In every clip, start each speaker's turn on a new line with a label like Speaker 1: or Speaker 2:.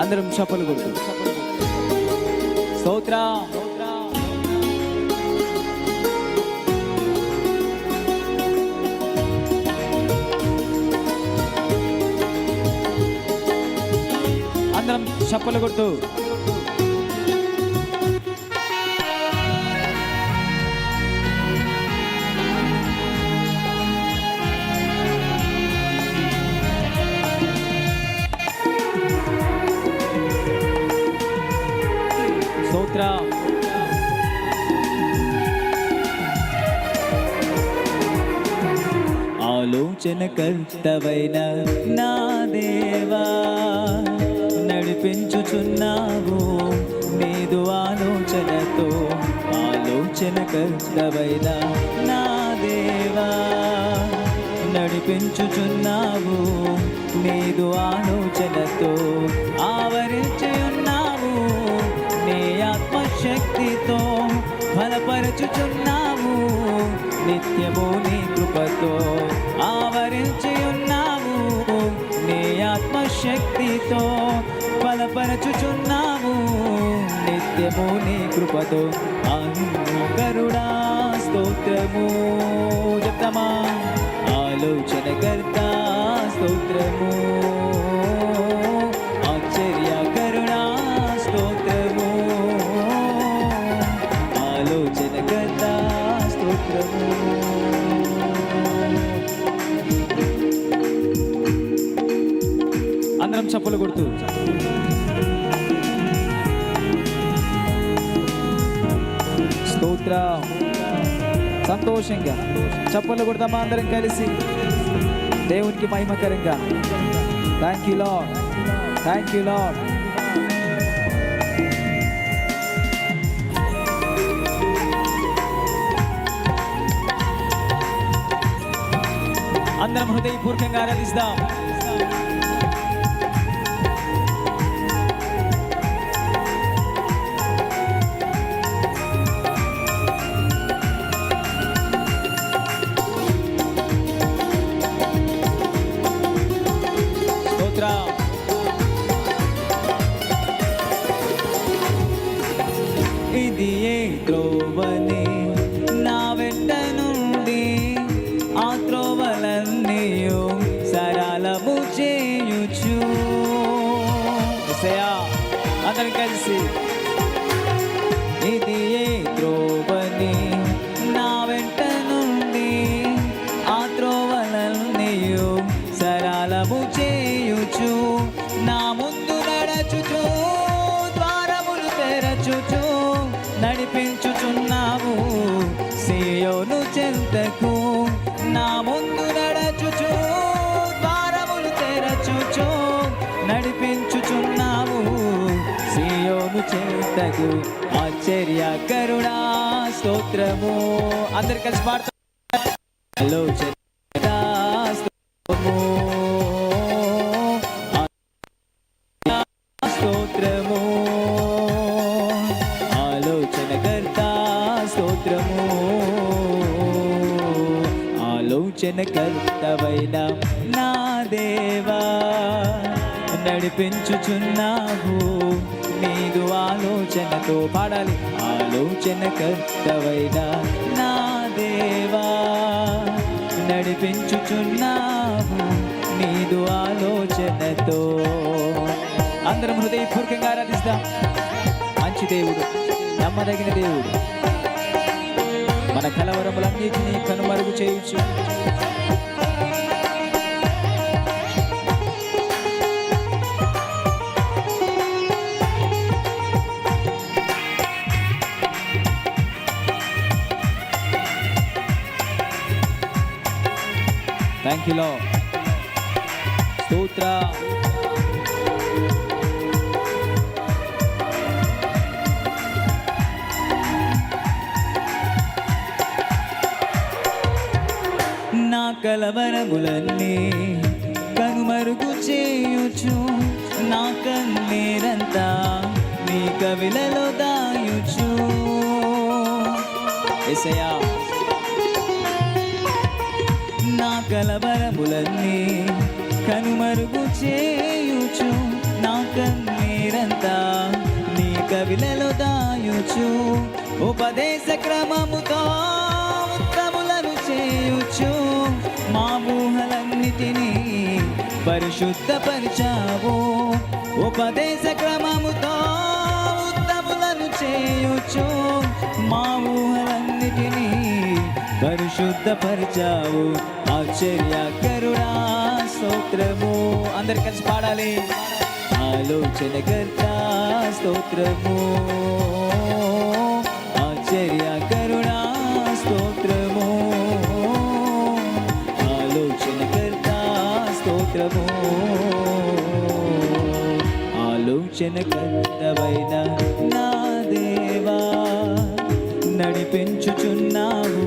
Speaker 1: అందరం చప్పలు కొడుతు. స్తోత్ర. అందరం చప్పలు కొడుతూ. కర్తవైన నా దేవా నడిపించుచున్నావు నీదు ఆలోచనతో ఆలోచన కర్తవైన నా దేవా నడిపించుచున్నావు నీదు ఆలోచనతో ఆవరించి ఉన్నావు నీ ఆత్మశక్తితో బలపరచుచున్నావు నిత్యము నీ కృపతో. నిత్యము నీ కృపతో. అనుకరుడా స్తోత్రము. చెప్తామా? ఆలోచన కర్త స్తోత్రము. ఆశ్చర్య కరుణా స్తోత్రము. ఆలోచన కర్త స్తోత్రము. అందరం చప్పులు కొడుతూ స్తోత్రం. సంతోషంగా. చప్పలు కొడతామా అందరం కలిసి? దేవునికి మహిమకరంగా. Thank you lord thank you lord అందరం హృదయపూర్వకంగా ఆరాధిస్తాం. ఏ త్రోవని నా వెంట నుండి ఆ త్రోవలన్నీయు సరళము చేయుచు. అందరం కలిసి. ఇది ఏ త్రోవని నా వెంట నుండి ఆ త్రోవలన్నీయు సరళము చేయుచు. నా ముందు నడచుచు ద్వారములు తెరచుచు. నడిపించుచున్నావు. సియోను చెంతకు నా ముందు నడచుచు ద్వారములు తెరచుచు నడిపించుచున్నావు. సియోను చెంతకు ఆశ్చర్య కరుణా స్తోత్రము. అందరు కలిసి పాడుతాం హలో ఆలోచన కర్తవైన నా దేవా నడిపించుచున్నావు. నీదు ఆలోచనతో పాడాలి ఆలోచన కర్తవైన నా దేవా నడిపించుచున్నావు. నీదు ఆలోచనతో అందరం హృదయపూర్వకంగా ఆరాధిస్తాం. మంచి దేవుడు నమ్మదగిన దేవుడు. మన కలవరములన్నిటినీ కనుమరుగు చేయొచ్చు థ్యాంక్ యూ లో స్తోత్ర కలవరములన్నీ కనుమరుగు చేయుచు నా కన్నీరంతా నీ కవిలలో దాయుచు. ఎసయా నా కలవరములన్నీ కనుమరుగు చేయుచు నా కన్నే కవిలలో దాయుచు. ఉపదేశ క్రమముతో పరిశుద్ధపరిచావు ఉపదేశ క్రమముతో ఉత్తములను చేయొచ్చు మా ఊహలన్నిటినీ పరిశుద్ధపరిచావు. ఆశ్చర్యకరుడా స్తోత్రము. అందరు కలిసి పాడాలి. ఆలోచన కర్త స్తోత్రము. ఆశ్చర్య ఆలోచనకర్తవైన నా దేవా నడిపించుచున్నావు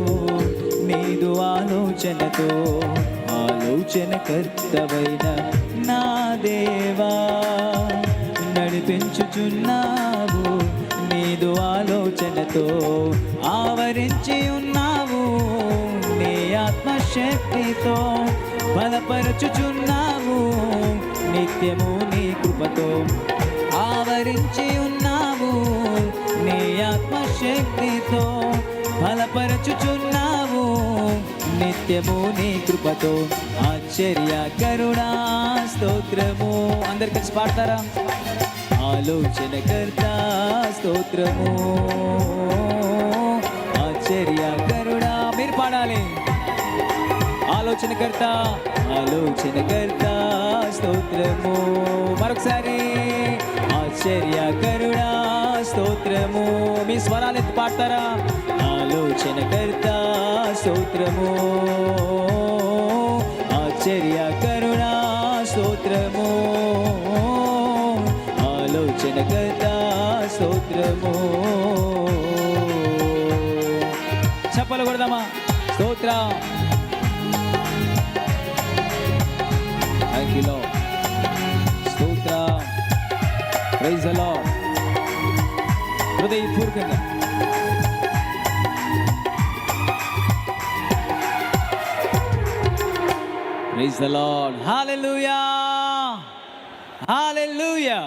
Speaker 1: నీదు ఆలోచనతో ఆలోచన కర్తవైన నా దేవా నడిపించుచున్నావు నీదు ఆలోచనతో ఆవరించి ఉన్నావు నీ ఆత్మశక్తితో బలపరచుచున్నావు నిత్యము నీ కృపతో. ధరించి ఉన్నావు. నీ ఆత్మశక్తితో బలపరచుచున్నావు. నిత్యము నీ కృపతో ఆశ్చర్య కరుణా స్తోత్రము. అందరు కలిసి పాడతారా? ఆలోచనకర్త స్తోత్రము. ఆశ్చర్య కరుణా మీరు పాడాలి. ఆలోచనకర్త ఆలోచనకర్త స్తోత్రము. మరొకసారి ఆశ్చర్య కరుణా స్తోత్రము. మీ స్వరాలు ఎత్తి పాడతారా? ఆలోచనకర్త స్తోత్రము. ఆశ్చర్య కరుణా స్తోత్రము. ఆలోచన కర్త స్తోత్రము. చెప్పలు కొడదామా? స్తోత్ర. Thank you, హృదయపూర్వకంగా praise the Lord hallelujah hallelujah